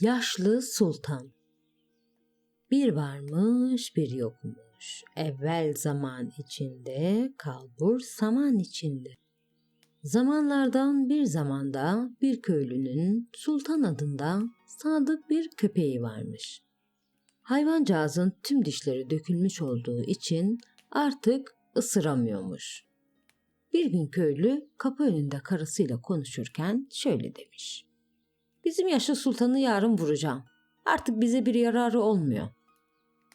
Yaşlı Sultan Bir varmış bir yokmuş. Evvel zaman içinde, kalbur saman içinde. Zamanlardan bir zamanda bir köylünün Sultan adında sadık bir köpeği varmış. Hayvancağızın tüm dişleri dökülmüş olduğu için artık ısıramıyormuş. Bir gün köylü kapı önünde karısıyla konuşurken şöyle demiş. Bizim yaşlı sultanı yarın vuracağım. Artık bize bir yararı olmuyor.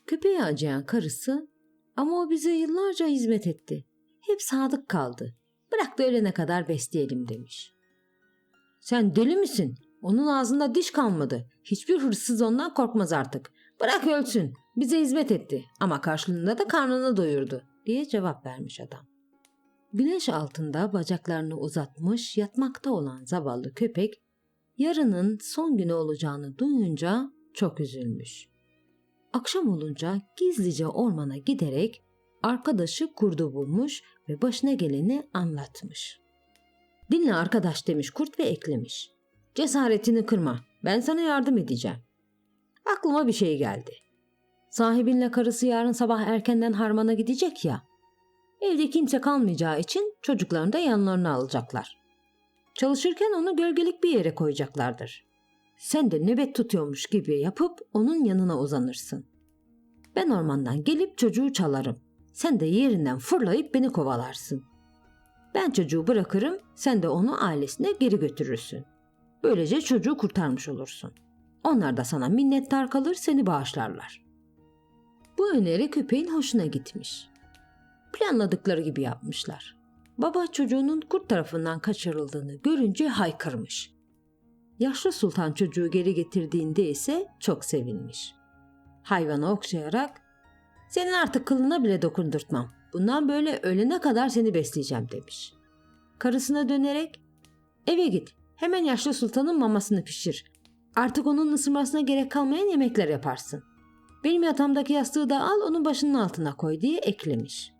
Köpeğe acıyan karısı ama o bize yıllarca hizmet etti. Hep sadık kaldı. Bırak da ölene kadar besleyelim demiş. Sen deli misin? Onun ağzında diş kalmadı. Hiçbir hırsız ondan korkmaz artık. Bırak ölsün. Bize hizmet etti ama karşılığında da karnını doyurdu diye cevap vermiş adam. Güneş altında bacaklarını uzatmış yatmakta olan zavallı köpek yarının son günü olacağını duyunca çok üzülmüş. Akşam olunca gizlice ormana giderek arkadaşı kurdu bulmuş ve başına geleni anlatmış. Dinle arkadaş demiş kurt ve eklemiş. Cesaretini kırma. Ben sana yardım edeceğim. Aklıma bir şey geldi. Sahibinle karısı yarın sabah erkenden harmana gidecek ya. Evde kimse kalmayacağı için çocuklarını da yanlarına alacaklar. Çalışırken onu gölgelik bir yere koyacaklardır. Sen de nöbet tutuyormuş gibi yapıp onun yanına uzanırsın. Ben ormandan gelip çocuğu çalarım. Sen de yerinden fırlayıp beni kovalarsın. Ben çocuğu bırakırım, sen de onu ailesine geri götürürsün. Böylece çocuğu kurtarmış olursun. Onlar da sana minnettar kalır, seni bağışlarlar. Bu öneri köpeğin hoşuna gitmiş. Planladıkları gibi yapmışlar. Baba çocuğunun kurt tarafından kaçırıldığını görünce haykırmış. Yaşlı sultan çocuğu geri getirdiğinde ise çok sevinmiş. Hayvanı okşayarak senin artık kılına bile dokundurtmam. Bundan böyle ölene kadar seni besleyeceğim demiş. Karısına dönerek eve git hemen yaşlı sultanın mamasını pişir. Artık onun ısırmasına gerek kalmayan yemekler yaparsın. Benim yatağımdaki yastığı da al onun başının altına koy diye eklemiş.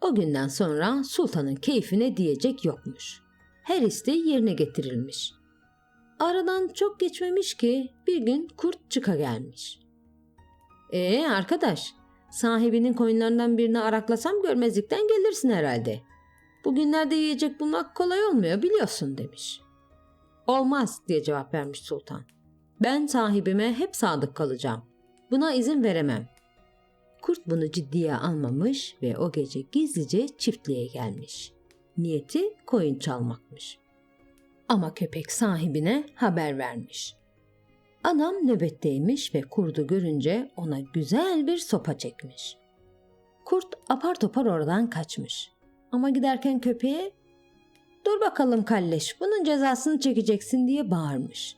O günden sonra sultanın keyfine diyecek yokmuş. Her isteği yerine getirilmiş. Aradan çok geçmemiş ki bir gün kurt çıka gelmiş. Ee arkadaş, sahibinin koyunlarından birini araklasam görmezlikten gelirsin herhalde. Bugünlerde yiyecek bulmak kolay olmuyor biliyorsun demiş. Olmaz diye cevap vermiş sultan. Ben sahibime hep sadık kalacağım. Buna izin veremem. Kurt bunu ciddiye almamış ve o gece gizlice çiftliğe gelmiş. Niyeti koyun çalmakmış. Ama köpek sahibine haber vermiş. Anam nöbetteymiş ve kurdu görünce ona güzel bir sopa çekmiş. Kurt apar topar oradan kaçmış. Ama giderken köpeğe ''Dur bakalım kalleş bunun cezasını çekeceksin'' diye bağırmış.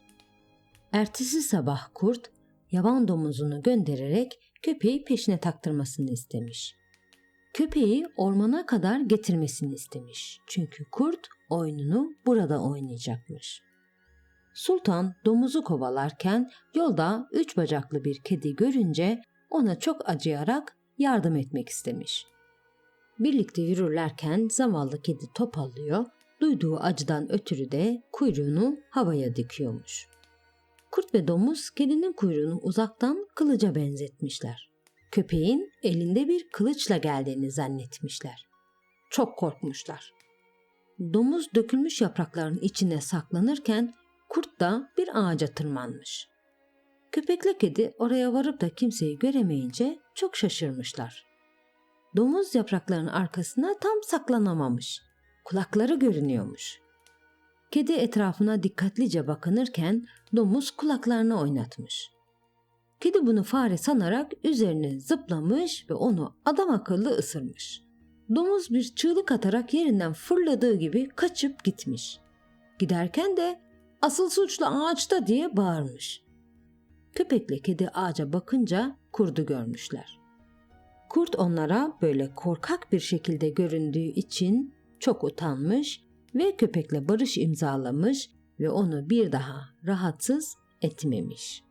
Ertesi sabah kurt yaban domuzunu göndererek köpeği peşine taktırmasını istemiş. Köpeği ormana kadar getirmesini istemiş. Çünkü kurt oyununu burada oynayacakmış. Sultan domuzu kovalarken yolda üç bacaklı bir kedi görünce ona çok acıyarak yardım etmek istemiş. Birlikte yürürlerken zavallı kedi topallıyor, duyduğu acıdan ötürü de kuyruğunu havaya dikiyormuş. Kurt ve domuz kedinin kuyruğunu uzaktan kılıca benzetmişler. Köpeğin elinde bir kılıçla geldiğini zannetmişler. Çok korkmuşlar. Domuz dökülmüş yaprakların içine saklanırken kurt da bir ağaca tırmanmış. Köpekle kedi oraya varıp da kimseyi göremeyince çok şaşırmışlar. Domuz yaprakların arkasına tam saklanamamış. Kulakları görünüyormuş. Kedi etrafına dikkatlice bakınırken domuz kulaklarını oynatmış. Kedi bunu fare sanarak üzerine zıplamış ve onu adam akıllı ısırmış. Domuz bir çığlık atarak yerinden fırladığı gibi kaçıp gitmiş. Giderken de asıl suçlu ağaçta diye bağırmış. Köpekle kedi ağaca bakınca kurdu görmüşler. Kurt onlara böyle korkak bir şekilde göründüğü için çok utanmış ve köpekle barış imzalamış ve onu bir daha rahatsız etmemiş.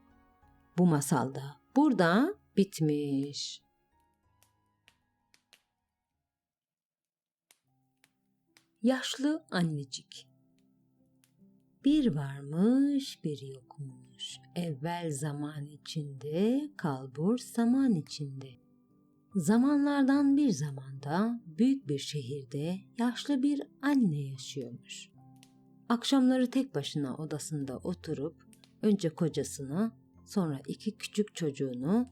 Bu masalda burada bitmiş. Yaşlı annecik Bir varmış bir yokmuş. Evvel zaman içinde, kalbur zaman içinde. Zamanlardan bir zamanda büyük bir şehirde yaşlı bir anne yaşıyormuş. Akşamları tek başına odasında oturup önce kocasını, sonra iki küçük çocuğunu,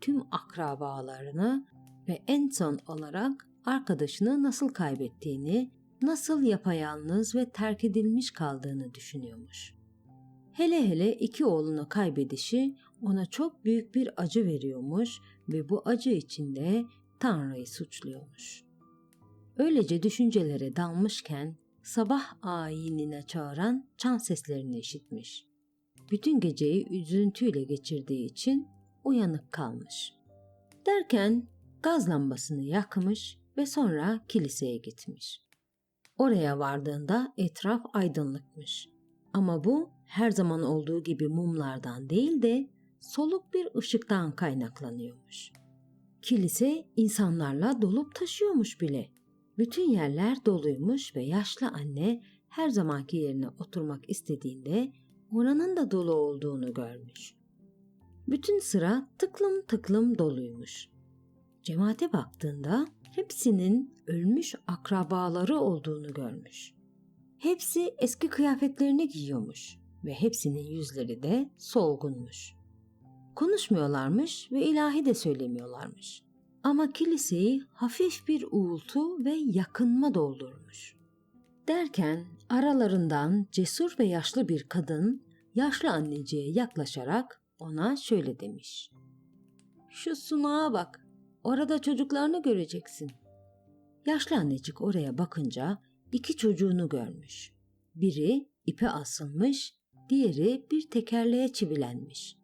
tüm akrabalarını ve en son olarak arkadaşını nasıl kaybettiğini, nasıl yapayalnız ve terk edilmiş kaldığını düşünüyormuş. Hele hele iki oğlunu kaybedişi ona çok büyük bir acı veriyormuş ve bu acı içinde Tanrı'yı suçluyormuş. Öylece düşüncelere dalmışken sabah ayinine çağıran çan seslerini işitmiş. Bütün geceyi üzüntüyle geçirdiği için uyanık kalmış. Derken gaz lambasını yakmış ve sonra kiliseye gitmiş. Oraya vardığında etraf aydınlıkmış. Ama bu her zaman olduğu gibi mumlardan değil de soluk bir ışıktan kaynaklanıyormuş. Kilise insanlarla dolup taşıyormuş bile. Bütün yerler doluymuş ve yaşlı anne her zamanki yerine oturmak istediğinde oranın da dolu olduğunu görmüş. Bütün sıra tıklım tıklım doluymuş. Cemaate baktığında hepsinin ölmüş akrabaları olduğunu görmüş. Hepsi eski kıyafetlerini giyiyormuş ve hepsinin yüzleri de solgunmuş. Konuşmuyorlarmış ve ilahi de söylemiyorlarmış. Ama kiliseyi hafif bir uğultu ve yakınma doldurmuş. Derken aralarından cesur ve yaşlı bir kadın yaşlı anneciğe yaklaşarak ona şöyle demiş. Şu sunağa bak, orada çocuklarını göreceksin. Yaşlı annecik oraya bakınca iki çocuğunu görmüş. Biri ipe asılmış, diğeri bir tekerleğe çivilenmiş.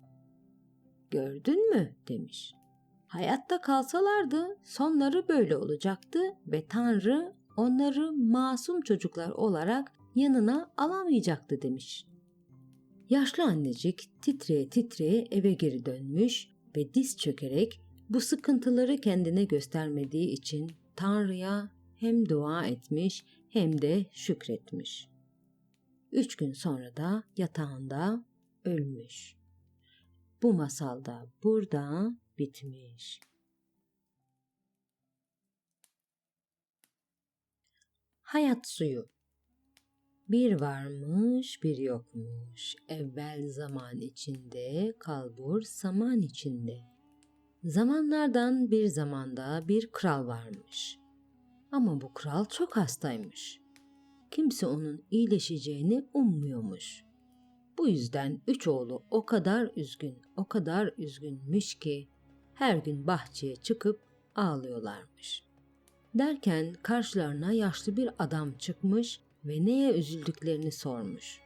Gördün mü demiş. Hayatta kalsalardı sonları böyle olacaktı ve Tanrı onları masum çocuklar olarak yanına alamayacaktı demiş. Yaşlı annecik titreye titreye eve geri dönmüş ve diz çökerek bu sıkıntıları kendine göstermediği için Tanrı'ya hem dua etmiş hem de şükretmiş. Üç gün sonra da yatağında ölmüş. Bu masalda burada bitmiş. Hayat suyu bir varmış bir yokmuş, evvel zaman içinde, kalbur saman içinde. Zamanlardan bir zamanda bir kral varmış. Ama bu kral çok hastaymış. Kimse onun iyileşeceğini ummuyormuş. Bu yüzden üç oğlu o kadar üzgün, o kadar üzgünmüş ki her gün bahçeye çıkıp ağlıyorlarmış. Derken karşılarına yaşlı bir adam çıkmış ve neye üzüldüklerini sormuş.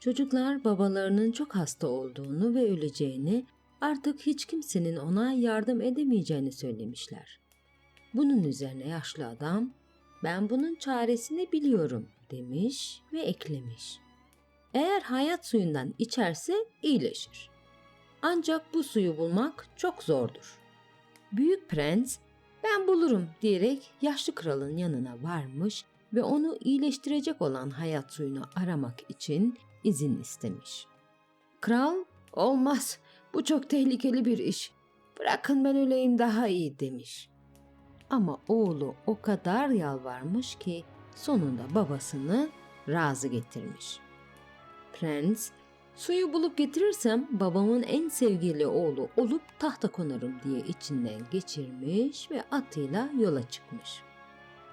Çocuklar babalarının çok hasta olduğunu ve öleceğini, artık hiç kimsenin ona yardım edemeyeceğini söylemişler. Bunun üzerine yaşlı adam, ben bunun çaresini biliyorum demiş ve eklemiş. Eğer hayat suyundan içerse iyileşir. Ancak bu suyu bulmak çok zordur. Büyük prens ben bulurum diyerek yaşlı kralın yanına varmış ve onu iyileştirecek olan hayat suyunu aramak için izin istemiş. Kral, olmaz bu çok tehlikeli bir iş. Bırakın ben öleyim daha iyi demiş. Ama oğlu o kadar yalvarmış ki sonunda babasını razı getirmiş. Prens, suyu bulup getirirsem babamın en sevgili oğlu olup tahta konarım diye içinden geçirmiş ve atıyla yola çıkmış.''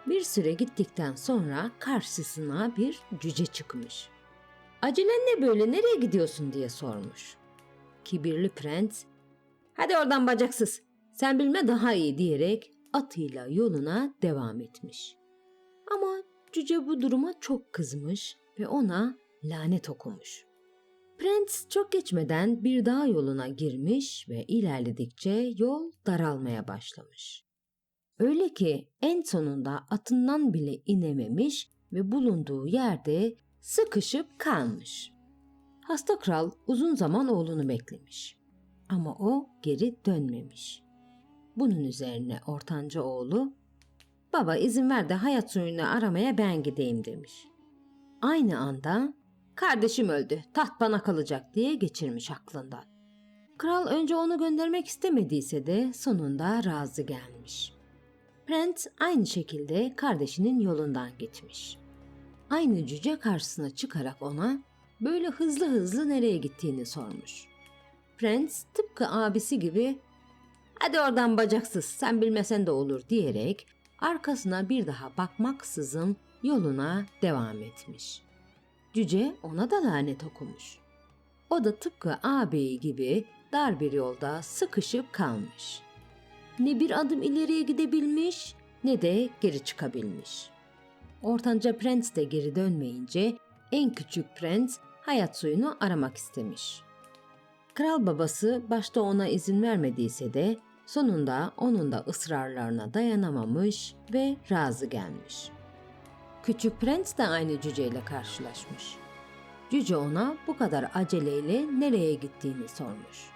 Bir süre gittikten sonra karşısına bir cüce çıkmış. Acelen ne böyle nereye gidiyorsun diye sormuş. Kibirli prens, hadi oradan bacaksız sen bilme daha iyi diyerek atıyla yoluna devam etmiş. Ama cüce bu duruma çok kızmış ve ona lanet okumuş. Prens çok geçmeden bir dağ yoluna girmiş ve ilerledikçe yol daralmaya başlamış. Öyle ki en sonunda atından bile inememiş ve bulunduğu yerde sıkışıp kalmış. Hasta kral uzun zaman oğlunu beklemiş. Ama o geri dönmemiş. Bunun üzerine ortanca oğlu, baba izin ver de hayat suyunu aramaya ben gideyim demiş. Aynı anda kardeşim öldü, taht bana kalacak diye geçirmiş aklından. Kral önce onu göndermek istemediyse de sonunda razı gelmiş. Prens aynı şekilde kardeşinin yolundan gitmiş. Aynı cüce karşısına çıkarak ona böyle hızlı hızlı nereye gittiğini sormuş. Prens tıpkı abisi gibi hadi oradan bacaksız sen bilmesen de olur diyerek arkasına bir daha bakmaksızın yoluna devam etmiş. Cüce ona da lanet okumuş. O da tıpkı ağabeyi gibi dar bir yolda sıkışıp kalmış. Ne bir adım ileriye gidebilmiş ne de geri çıkabilmiş. Ortanca prens de geri dönmeyince en küçük prens hayat suyunu aramak istemiş. Kral babası başta ona izin vermediyse de sonunda onun da ısrarlarına dayanamamış ve razı gelmiş. Küçük prens de aynı cüceyle karşılaşmış. Cüce ona bu kadar aceleyle nereye gittiğini sormuş.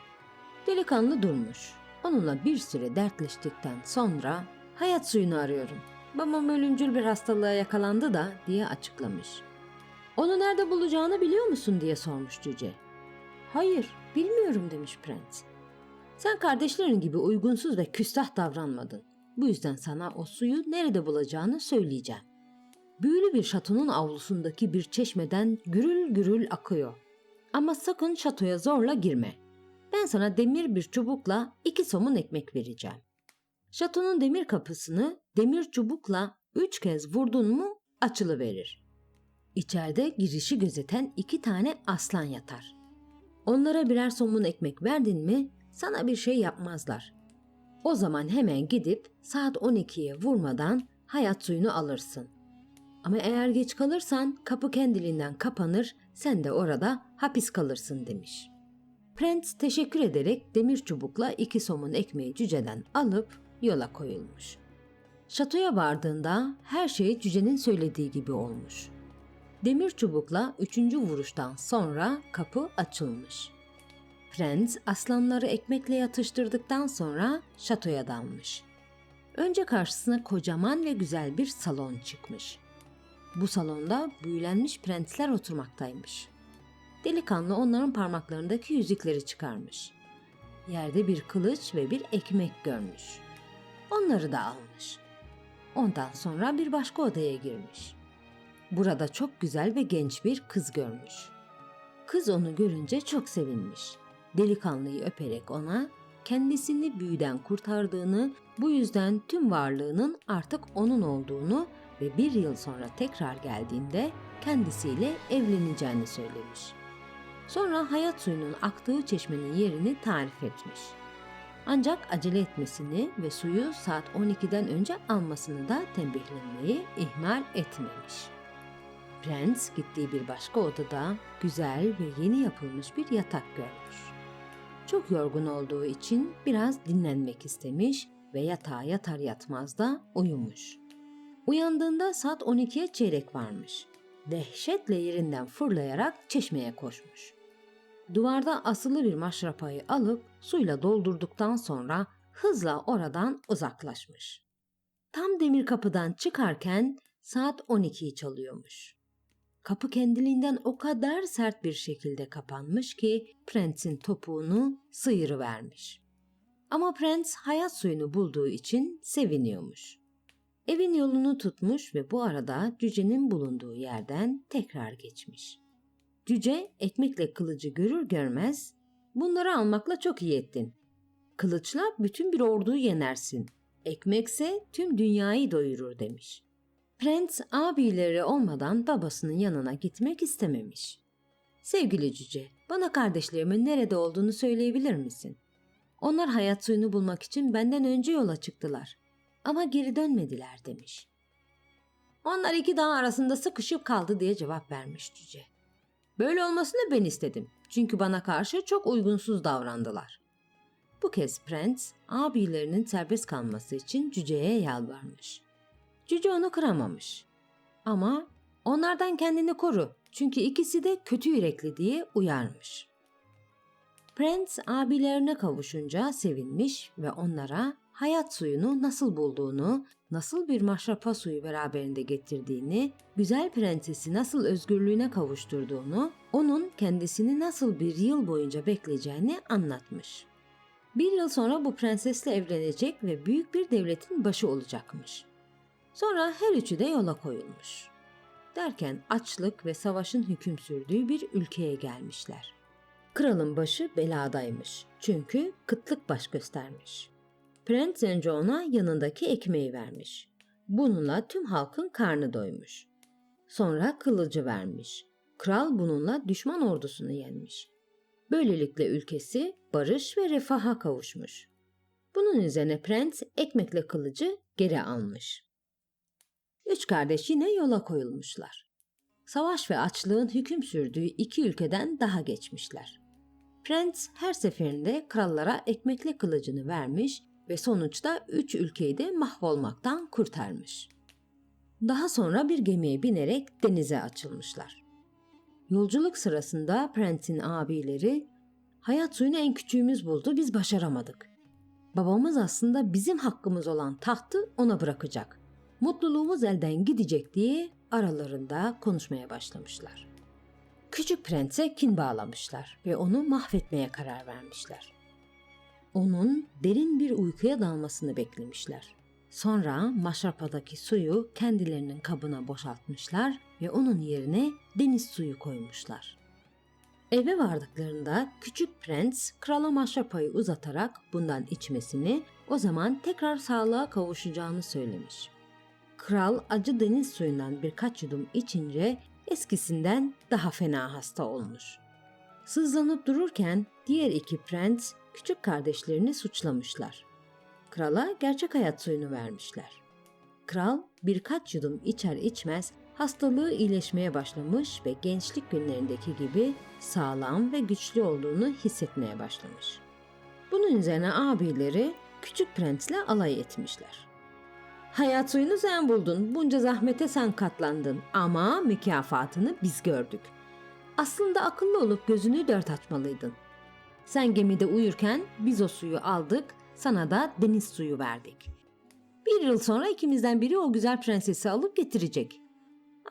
Delikanlı durmuş. Onunla bir süre dertleştikten sonra hayat suyunu arıyorum. Babam ölümcül bir hastalığa yakalandı da diye açıklamış. Onu nerede bulacağını biliyor musun diye sormuş cüce. Hayır, bilmiyorum demiş prens. Sen kardeşlerin gibi uygunsuz ve küstah davranmadın. Bu yüzden sana o suyu nerede bulacağını söyleyeceğim. Büyülü bir şatonun avlusundaki bir çeşmeden gürül gürül akıyor. Ama sakın şatoya zorla girme. Ben sana demir bir çubukla iki somun ekmek vereceğim. Şatonun demir kapısını demir çubukla üç kez vurdun mu açılıverir. İçeride girişi gözeten iki tane aslan yatar. Onlara birer somun ekmek verdin mi sana bir şey yapmazlar. O zaman hemen gidip saat 12'ye vurmadan hayat suyunu alırsın. Ama eğer geç kalırsan kapı kendiliğinden kapanır, sen de orada hapis kalırsın demiş. Prens teşekkür ederek demir çubukla iki somun ekmeği cüceden alıp yola koyulmuş. Şatoya vardığında her şey cücenin söylediği gibi olmuş. Demir çubukla üçüncü vuruştan sonra kapı açılmış. Prens aslanları ekmekle yatıştırdıktan sonra şatoya dalmış. Önce karşısına kocaman ve güzel bir salon çıkmış. Bu salonda büyülenmiş prensler oturmaktaymış. Delikanlı onların parmaklarındaki yüzükleri çıkarmış. Yerde bir kılıç ve bir ekmek görmüş. Onları da almış. Ondan sonra bir başka odaya girmiş. Burada çok güzel ve genç bir kız görmüş. Kız onu görünce çok sevinmiş. Delikanlıyı öperek ona kendisini büyüden kurtardığını, bu yüzden tüm varlığının artık onun olduğunu ve bir yıl sonra tekrar geldiğinde kendisiyle evleneceğini söylemiş. Sonra hayat suyunun aktığı çeşmenin yerini tarif etmiş. Ancak acele etmesini ve suyu saat 12'den önce almasını da tembihlemeyi ihmal etmemiş. Prens gittiği bir başka odada güzel ve yeni yapılmış bir yatak görmüş. Çok yorgun olduğu için biraz dinlenmek istemiş ve yatağa yatar yatmaz da uyumuş. Uyandığında saat 12'ye çeyrek varmış. Dehşetle yerinden fırlayarak çeşmeye koşmuş. Duvarda asılı bir maşrapayı alıp suyla doldurduktan sonra hızla oradan uzaklaşmış. Tam demir kapıdan çıkarken saat 12'yi çalıyormuş. Kapı kendiliğinden o kadar sert bir şekilde kapanmış ki prensin topuğunu sıyırıvermiş. Ama prens hayat suyunu bulduğu için seviniyormuş. Evin yolunu tutmuş ve bu arada cücenin bulunduğu yerden tekrar geçmiş. Cüce ekmekle kılıcı görür görmez bunları almakla çok iyi ettin. Kılıçla bütün bir orduyu yenersin. Ekmekse tüm dünyayı doyurur demiş. Prens abileri olmadan babasının yanına gitmek istememiş. Sevgili cüce, bana kardeşlerimin nerede olduğunu söyleyebilir misin? Onlar hayat suyunu bulmak için benden önce yola çıktılar. Ama geri dönmediler demiş. Onlar iki dağ arasında sıkışıp kaldı diye cevap vermiş cüce. Böyle olmasını ben istedim. Çünkü bana karşı çok uygunsuz davrandılar. Bu kez prens abilerinin serbest kalması için cüceye yalvarmış. Cüce onu kıramamış. Ama onlardan kendini koru çünkü ikisi de kötü yürekli diye uyarmış. Prens abilerine kavuşunca sevinmiş ve onlara hayat suyunu nasıl bulduğunu, nasıl bir maşrapa suyu beraberinde getirdiğini, güzel prensesi nasıl özgürlüğüne kavuşturduğunu, onun kendisini nasıl bir yıl boyunca bekleyeceğini anlatmış. Bir yıl sonra bu prensesle evlenecek ve büyük bir devletin başı olacakmış. Sonra her üçü de yola koyulmuş. Derken açlık ve savaşın hüküm sürdüğü bir ülkeye gelmişler. Kralın başı beladaymış çünkü kıtlık baş göstermiş. Prens önce ona yanındaki ekmeği vermiş. Bununla tüm halkın karnı doymuş. Sonra kılıcı vermiş. Kral bununla düşman ordusunu yenmiş. Böylelikle ülkesi barış ve refaha kavuşmuş. Bunun üzerine prens ekmekle kılıcı geri almış. Üç kardeş yine yola koyulmuşlar. Savaş ve açlığın hüküm sürdüğü iki ülkeden daha geçmişler. Prens her seferinde krallara ekmekle kılıcını vermiş ve sonuçta üç ülkeyi de mahvolmaktan kurtarmış. Daha sonra bir gemiye binerek denize açılmışlar. Yolculuk sırasında prensin abileri hayat suyunu en küçüğümüz buldu biz başaramadık. Babamız aslında bizim hakkımız olan tahtı ona bırakacak. Mutluluğumuz elden gidecek diye aralarında konuşmaya başlamışlar. Küçük prense kin bağlamışlar ve onu mahvetmeye karar vermişler. Onun derin bir uykuya dalmasını beklemişler. Sonra maşrapadaki suyu kendilerinin kabına boşaltmışlar ve onun yerine deniz suyu koymuşlar. Eve vardıklarında küçük prens krala maşrapayı uzatarak bundan içmesini, o zaman tekrar sağlığa kavuşacağını söylemiş. Kral acı deniz suyundan birkaç yudum içince eskisinden daha fena hasta olmuş. Sızlanıp dururken diğer iki prens küçük kardeşlerini suçlamışlar. Krala gerçek hayat suyunu vermişler. Kral birkaç yudum içer içmez hastalığı iyileşmeye başlamış ve gençlik günlerindeki gibi sağlam ve güçlü olduğunu hissetmeye başlamış. Bunun üzerine abileri küçük prensle alay etmişler. Hayat suyunu sen buldun, bunca zahmete sen katlandın ama mükafatını biz gördük. Aslında akıllı olup gözünü dört açmalıydın. Sen gemide uyurken biz o suyu aldık, sana da deniz suyu verdik. Bir yıl sonra ikimizden biri o güzel prensesi alıp getirecek.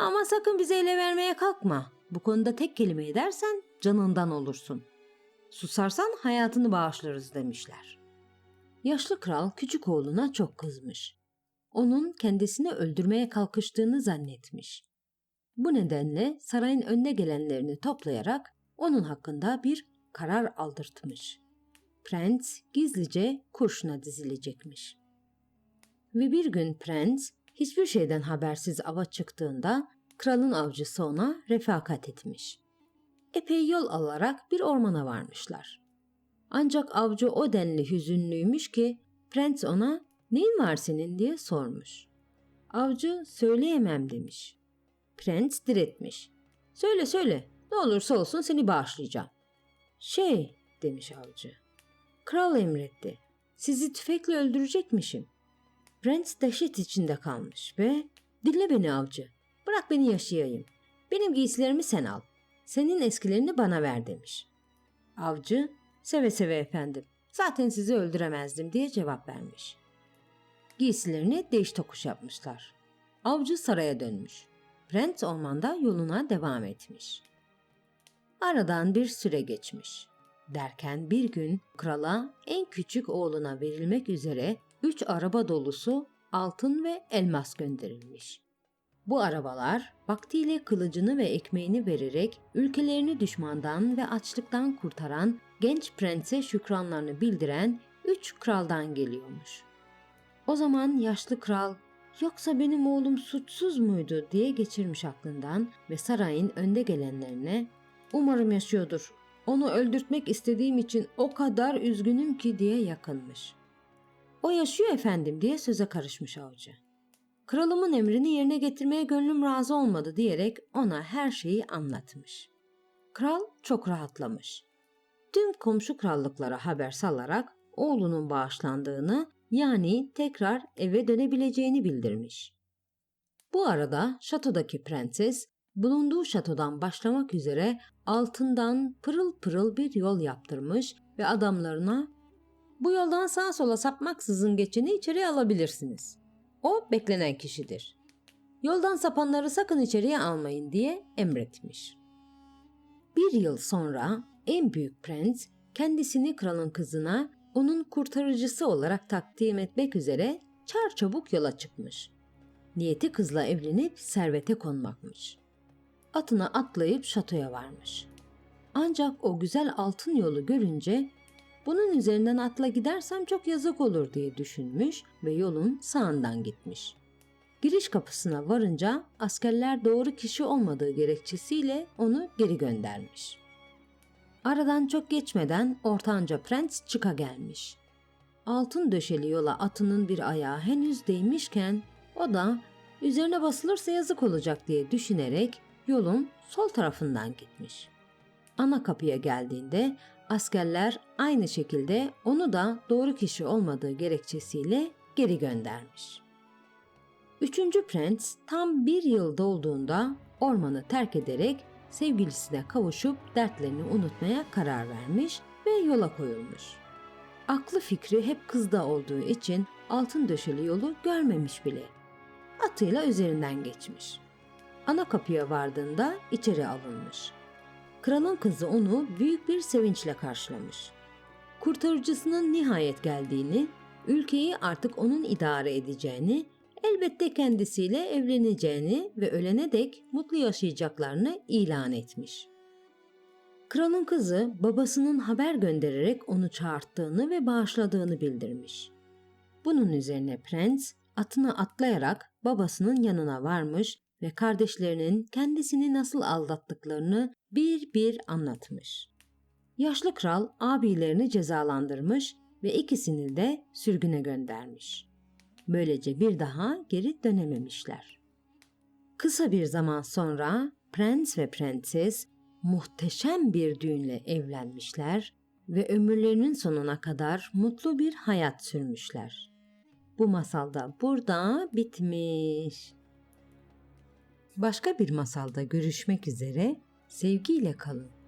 Ama sakın bize ele vermeye kalkma. Bu konuda tek kelime edersen canından olursun. Susarsan hayatını bağışlarız demişler. Yaşlı kral küçük oğluna çok kızmış. Onun kendisini öldürmeye kalkıştığını zannetmiş. Bu nedenle sarayın önüne gelenlerini toplayarak onun hakkında bir karar aldırtmış. Prens gizlice kurşuna dizilecekmiş. Ve bir gün prens hiçbir şeyden habersiz ava çıktığında kralın avcısı ona refakat etmiş. Epey yol alarak bir ormana varmışlar. Ancak avcı o denli hüzünlüymüş ki prens ona neyin var senin diye sormuş. Avcı söyleyemem demiş. Prens diretmiş. Söyle söyle ne olursa olsun seni bağışlayacağım. Şey demiş avcı. Kral emretti. Sizi tüfekle öldürecekmişim. Prens dehşet içinde kalmış ve dinle beni avcı. Bırak beni yaşayayım. Benim giysilerimi sen al. Senin eskilerini bana ver demiş. Avcı seve seve efendim. Zaten sizi öldüremezdim diye cevap vermiş. Giysilerini değiş tokuş yapmışlar. Avcı saraya dönmüş. Prens ormanda yoluna devam etmiş. Aradan bir süre geçmiş. Derken bir gün krala en küçük oğluna verilmek üzere üç araba dolusu altın ve elmas gönderilmiş. Bu arabalar vaktiyle kılıcını ve ekmeğini vererek ülkelerini düşmandan ve açlıktan kurtaran genç prense şükranlarını bildiren üç kraldan geliyormuş. O zaman yaşlı kral yoksa benim oğlum suçsuz muydu diye geçirmiş aklından ve sarayın önde gelenlerine umarım yaşıyordur. Onu öldürtmek istediğim için o kadar üzgünüm ki diye yakınmış. O yaşıyor efendim diye söze karışmış avcı. Kralımın emrini yerine getirmeye gönlüm razı olmadı diyerek ona her şeyi anlatmış. Kral çok rahatlamış. Tüm komşu krallıklara haber salarak oğlunun bağışlandığını yani tekrar eve dönebileceğini bildirmiş. Bu arada şatodaki prenses bulunduğu şatodan başlamak üzere altından pırıl pırıl bir yol yaptırmış ve adamlarına bu yoldan sağa sola sapmaksızın geçeni içeri alabilirsiniz. O beklenen kişidir. Yoldan sapanları sakın içeriye almayın diye emretmiş. Bir yıl sonra en büyük prens kendisini kralın kızına onun kurtarıcısı olarak takdim etmek üzere çarçabuk yola çıkmış. Niyeti kızla evlenip servete konmakmış. Atına atlayıp şatoya varmış. Ancak o güzel altın yolu görünce bunun üzerinden atla gidersem çok yazık olur diye düşünmüş ve yolun sağından gitmiş. Giriş kapısına varınca askerler doğru kişi olmadığı gerekçesiyle onu geri göndermiş. Aradan çok geçmeden ortanca prens çıka gelmiş. Altın döşeli yola atının bir ayağı henüz değmişken o da üzerine basılırsa yazık olacak diye düşünerek yolun sol tarafından gitmiş. Ana kapıya geldiğinde askerler aynı şekilde onu da doğru kişi olmadığı gerekçesiyle geri göndermiş. Üçüncü prens tam bir yıl dolduğunda ormanı terk ederek sevgilisine kavuşup dertlerini unutmaya karar vermiş ve yola koyulmuş. Aklı fikri hep kızda olduğu için altın döşeli yolu görmemiş bile. Atıyla üzerinden geçmiş. Ana kapıya vardığında içeri alınmış. Kralın kızı onu büyük bir sevinçle karşılamış. Kurtarıcısının nihayet geldiğini, ülkeyi artık onun idare edeceğini, elbette kendisiyle evleneceğini ve ölene dek mutlu yaşayacaklarını ilan etmiş. Kralın kızı babasının haber göndererek onu çağırttığını ve bağışladığını bildirmiş. Bunun üzerine prens atına atlayarak babasının yanına varmış ve kardeşlerinin kendisini nasıl aldattıklarını bir bir anlatmış. Yaşlı kral abilerini cezalandırmış ve ikisini de sürgüne göndermiş. Böylece bir daha geri dönememişler. Kısa bir zaman sonra prens ve prenses muhteşem bir düğünle evlenmişler ve ömürlerinin sonuna kadar mutlu bir hayat sürmüşler. Bu masal da burada bitmiş. Başka bir masalda görüşmek üzere sevgiyle kalın.